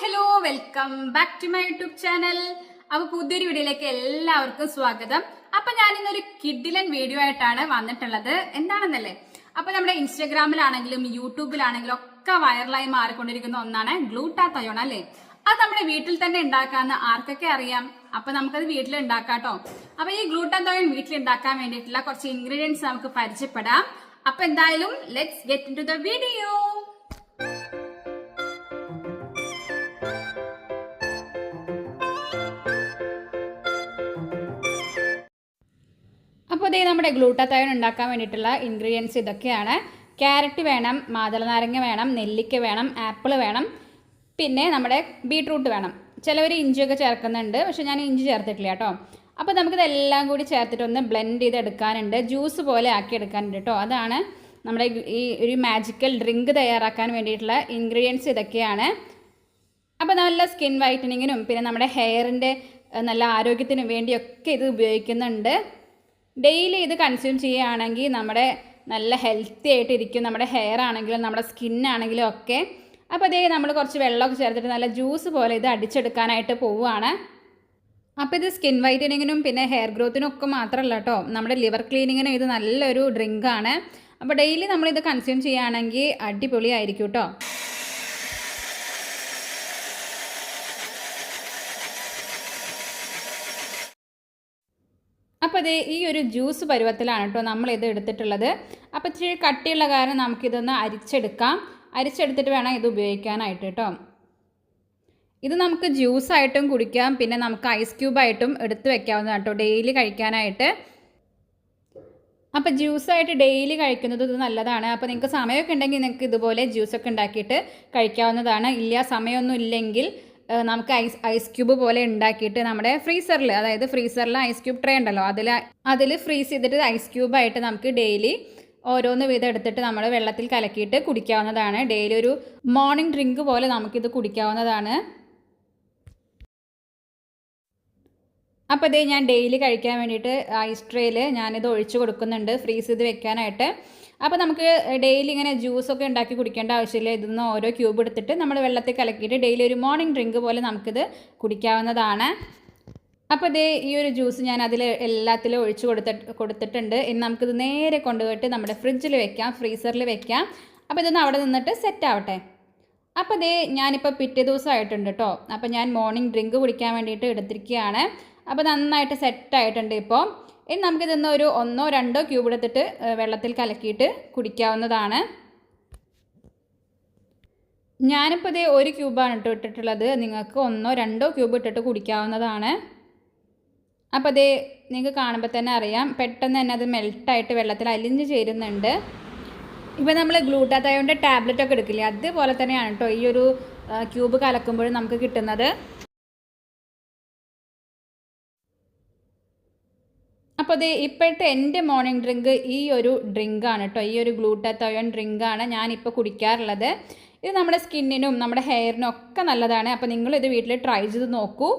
Hello welcome back to my YouTube channel. അപ്പൊ പുതിയൊരു വീഡിയോയിലേക്ക് എല്ലാവർക്കും സ്വാഗതം. അപ്പൊ ഞാൻ ഇന്നൊരു കിഡിലൻ വീഡിയോ ആയിട്ടാണ് വന്നിട്ടുള്ളത്. എന്താണെന്നല്ലേ? അപ്പൊ നമ്മുടെ ഇൻസ്റ്റാഗ്രാമിലാണെങ്കിലും യൂട്യൂബിലാണെങ്കിലും ഒക്കെ വൈറലായി മാറിക്കൊണ്ടിരിക്കുന്ന ഒന്നാണ് ഗ്ലൂട്ടാത്തയോൺ അല്ലേ? അത് നമ്മുടെ വീട്ടിൽ തന്നെ ഉണ്ടാക്കാന്ന് ആർക്കൊക്കെ അറിയാം? അപ്പൊ നമുക്കത് വീട്ടിൽ ഉണ്ടാക്കാട്ടോ. അപ്പൊ ഈ ഗ്ലൂട്ടാത്തോയൺ വീട്ടിൽ ഉണ്ടാക്കാൻ വേണ്ടിയിട്ടുള്ള കുറച്ച് ഇൻഗ്രീഡിയൻസ് നമുക്ക് പരിചയപ്പെടാം. അപ്പൊ എന്തായാലും let's get in to the video അപ്പോൾ നമ്മുടെ ഗ്ലൂട്ടത്തയോൺ ഉണ്ടാക്കാൻ വേണ്ടിയിട്ടുള്ള ഇൻഗ്രീഡിയൻസ് ഇതൊക്കെയാണ്. ക്യാരറ്റ് വേണം മാതളനാരങ്ങ വേണം നെല്ലിക്ക വേണം ആപ്പിൾ വേണം. പിന്നെ നമ്മുടെ ബീട്രൂട്ട് വേണം. ചിലവർ ഇഞ്ചിയൊക്കെ ചേർക്കുന്നുണ്ട് പക്ഷേ ഞാൻ ഇഞ്ചി ചേർത്തിട്ടില്ല കേട്ടോ. അപ്പോൾ നമുക്കിതെല്ലാം കൂടി ചേർത്തിട്ട് ഒന്ന് ബ്ലെൻഡ് ചെയ്ത് എടുക്കാനുണ്ട് ജ്യൂസ് പോലെ ആക്കി എടുക്കാനുണ്ട് കേട്ടോ. അതാണ് നമ്മുടെ ഈ ഒരു മാജിക്കൽ ഡ്രിങ്ക് തയ്യാറാക്കാൻ വേണ്ടിയിട്ടുള്ള ഇൻഗ്രീഡിയൻസ് ഇതൊക്കെയാണ്. അപ്പോൾ നല്ല സ്കിൻ വൈറ്റനിങ്ങിനും പിന്നെ നമ്മുടെ ഹെയറിന്റെ നല്ല ആരോഗ്യത്തിനും വേണ്ടിയൊക്കെ ഇത് ഉപയോഗിക്കുന്നുണ്ട്. ഡെയിലി ഇത് കൺസ്യൂം ചെയ്യുകയാണെങ്കിൽ നമ്മുടെ നല്ല ഹെൽത്തി ആയിട്ട് ഇരിക്കും. നമ്മുടെ ഹെയർ ആണെങ്കിലും നമ്മുടെ സ്കിൻ ആണെങ്കിലും ഒക്കെ. അപ്പോൾ അതേ നമ്മൾ കുറച്ച് വെള്ളമൊക്കെ ചേർത്തിട്ട് നല്ല ജ്യൂസ് പോലെ ഇത് അടിച്ചെടുക്കാനായിട്ട് പോവുകയാണ്. അപ്പോൾ ഇത് സ്കിൻ വൈറ്റനിങ്ങിനും പിന്നെ ഹെയർ ഗ്രോത്തിനും ഒക്കെ മാത്രമല്ല കേട്ടോ. നമ്മുടെ ലിവർ ക്ലീനിങ്ങിനും ഇത് നല്ലൊരു ഡ്രിങ്കാണ് അപ്പോൾ ഡെയിലി നമ്മളിത് കൺസ്യൂം ചെയ്യുകയാണെങ്കിൽ അടിപൊളിയായിരിക്കും കേട്ടോ. അപ്പോൾ ഇത് ഈ ഒരു ജ്യൂസ് പരുവത്തിലാണ് കേട്ടോ നമ്മളിത് എടുത്തിട്ടുള്ളത്. അപ്പോൾ ഇച്ചിരി കട്ടിയുള്ള കാരണം നമുക്കിതൊന്ന് അരിച്ചെടുക്കാം. അരിച്ചെടുത്തിട്ട് വേണം ഇത് ഉപയോഗിക്കാനായിട്ട് കേട്ടോ ഇത് നമുക്ക് ജ്യൂസായിട്ടും കുടിക്കാം. പിന്നെ നമുക്ക് ഐസ് ക്യൂബായിട്ടും എടുത്ത് വെക്കാവുന്നതാണ് കേട്ടോ ഡെയിലി കഴിക്കാനായിട്ട്. അപ്പോൾ ജ്യൂസായിട്ട് ഡെയിലി കഴിക്കുന്നത് ഇത് നല്ലതാണ്. അപ്പോൾ നിങ്ങൾക്ക് സമയമൊക്കെ ഉണ്ടെങ്കിൽ നിങ്ങൾക്ക് ഇതുപോലെ ജ്യൂസൊക്കെ ഉണ്ടാക്കിയിട്ട് കഴിക്കാവുന്നതാണ്. ഇല്ല സമയമൊന്നും ഇല്ലെങ്കിൽ നമുക്ക് ഐസ് ഐസ് ക്യൂബ് പോലെ ഉണ്ടാക്കിയിട്ട് നമ്മുടെ ഫ്രീസറിൽ അതായത് ഫ്രീസറിൽ ഐസ് ക്യൂബ് ട്രേ ഉണ്ടല്ലോ അതിൽ അതിൽ ഫ്രീസ് ചെയ്തിട്ട് ഐസ് ക്യൂബായിട്ട് നമുക്ക് ഡെയിലി ഓരോന്ന് വീതം എടുത്തിട്ട് നമ്മൾ വെള്ളത്തിൽ കലക്കിയിട്ട് കുടിക്കാവുന്നതാണ്. ഡെയിലി ഒരു മോർണിംഗ് ഡ്രിങ്ക് പോലെ നമുക്കിത് കുടിക്കാവുന്നതാണ്. അപ്പോൾ ഇതേ ഞാൻ ഡെയിലി കഴിക്കാൻ വേണ്ടിയിട്ട് ഐസ് ട്രേയിൽ ഞാനിത് ഒഴിച്ചു കൊടുക്കുന്നുണ്ട് ഫ്രീസ് ചെയ്ത് വെക്കാനായിട്ട്. അപ്പോൾ നമുക്ക് ഡെയിലി ഇങ്ങനെ ജ്യൂസൊക്കെ ഉണ്ടാക്കി കുടിക്കേണ്ട ആവശ്യമില്ല. ഇതിൽ നിന്ന് ഓരോ ക്യൂബ് എടുത്തിട്ട് നമ്മൾ വെള്ളത്തിൽ കലക്കിയിട്ട് ഡെയിലി ഒരു മോർണിംഗ് ഡ്രിങ്ക് പോലെ നമുക്കിത് കുടിക്കാവുന്നതാണ്. അപ്പോൾ ഇതേ ഈ ഒരു ജ്യൂസ് ഞാൻ അതിൽ എല്ലാത്തിലും ഒഴിച്ചു കൊടുത്തിട്ട് കൊടുത്തിട്ടുണ്ട്. ഇനി നമുക്കിത് നേരെ കൊണ്ടുപോയിട്ട് നമ്മുടെ ഫ്രിഡ്ജിൽ വെക്കാം ഫ്രീസറിൽ വെക്കാം. അപ്പോൾ ഇതൊന്ന് അവിടെ നിന്നിട്ട് സെറ്റ് ആവട്ടെ. അപ്പോൾ ഇതേ ഞാനിപ്പോൾ പിറ്റേ ദിവസമായിട്ടുണ്ട് കേട്ടോ അപ്പോൾ ഞാൻ മോർണിംഗ് ഡ്രിങ്ക് കുടിക്കാൻ വേണ്ടിയിട്ട് എടുത്തിരിക്കുകയാണ്. അപ്പോൾ നന്നായിട്ട് സെറ്റായിട്ടുണ്ട് ഇപ്പോൾ ഇനി നമുക്കിതൊന്ന് ഒരു ഒന്നോ രണ്ടോ ക്യൂബ് എടുത്തിട്ട് വെള്ളത്തിൽ കലക്കിയിട്ട് കുടിക്കാവുന്നതാണ്. ഞാനിപ്പോൾ ഇതേ ഒരു ക്യൂബാണ് കേട്ടോ ഇട്ടിട്ടുള്ളത്. നിങ്ങൾക്ക് ഒന്നോ രണ്ടോ ക്യൂബ് ഇട്ടിട്ട് കുടിക്കാവുന്നതാണ്. അപ്പോൾ അതേ നിങ്ങൾക്ക് കാണുമ്പോൾ തന്നെ അറിയാം പെട്ടെന്ന് തന്നെ അത് മെൽട്ടായിട്ട് വെള്ളത്തിൽ അലിഞ്ഞ് ചേരുന്നുണ്ട്. ഇപ്പോൾ നമ്മൾ ഗ്ലൂട്ടാത്തായോണ്ട് ടാബ്ലറ്റ് ഒക്കെ എടുക്കില്ലേ? അതുപോലെ തന്നെയാണ് കേട്ടോ ഈ ഒരു ക്യൂബ് കലക്കുമ്പോഴും നമുക്ക് കിട്ടുന്നത്. അപ്പോൾ അത് ഇപ്പോഴത്തെ എന്റെ മോർണിംഗ് ഡ്രിങ്ക് ഈ ഒരു ഡ്രിങ്കാണ് കേട്ടോ ഈ ഒരു ഗ്ലൂട്ടാത്തോയൺ ഡ്രിങ്കാണ് ഞാനിപ്പോൾ കുടിക്കാറുള്ളത്. ഇത് നമ്മുടെ സ്കിന്നിനും നമ്മുടെ ഹെയറിനും ഒക്കെ നല്ലതാണ്. അപ്പോൾ നിങ്ങളിത് വീട്ടിൽ ട്രൈ ചെയ്ത് നോക്കൂ.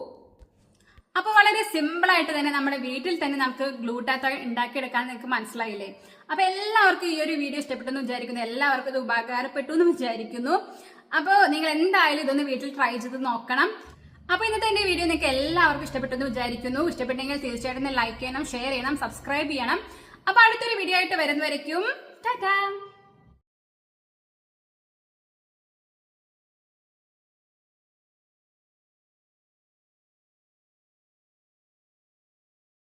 അപ്പോൾ വളരെ സിമ്പിളായിട്ട് തന്നെ നമ്മുടെ വീട്ടിൽ തന്നെ നമുക്ക് ഗ്ലൂട്ടാത്തോയൺ ഉണ്ടാക്കിയെടുക്കാൻ നിങ്ങൾക്ക് മനസ്സിലായില്ലേ? അപ്പോൾ എല്ലാവർക്കും ഈ ഒരു വീഡിയോ ഇഷ്ടപ്പെട്ടെന്ന് വിചാരിക്കുന്നു. എല്ലാവർക്കും ഇത് ഉപകാരപ്പെട്ടു എന്ന് വിചാരിക്കുന്നു. അപ്പോൾ നിങ്ങൾ എന്തായാലും ഇതൊന്ന് വീട്ടിൽ ട്രൈ ചെയ്ത് നോക്കണം. അപ്പോൾ ഇന്നത്തെ എന്റെ വീഡിയോ നിങ്ങൾക്ക് എല്ലാവർക്കും ഇഷ്ടപ്പെട്ടെന്ന് വിചാരിക്കുന്നു. ഇഷ്ടപ്പെട്ടെങ്കിൽ തീർച്ചയായിട്ടും ലൈക്ക് ചെയ്യണം ഷെയർ ചെയ്യണം സബ്സ്ക്രൈബ് ചെയ്യണം. അപ്പൊ അടുത്തൊരു വീഡിയോ ആയിട്ട് വരുന്നവരേക്കും ടാറ്റാ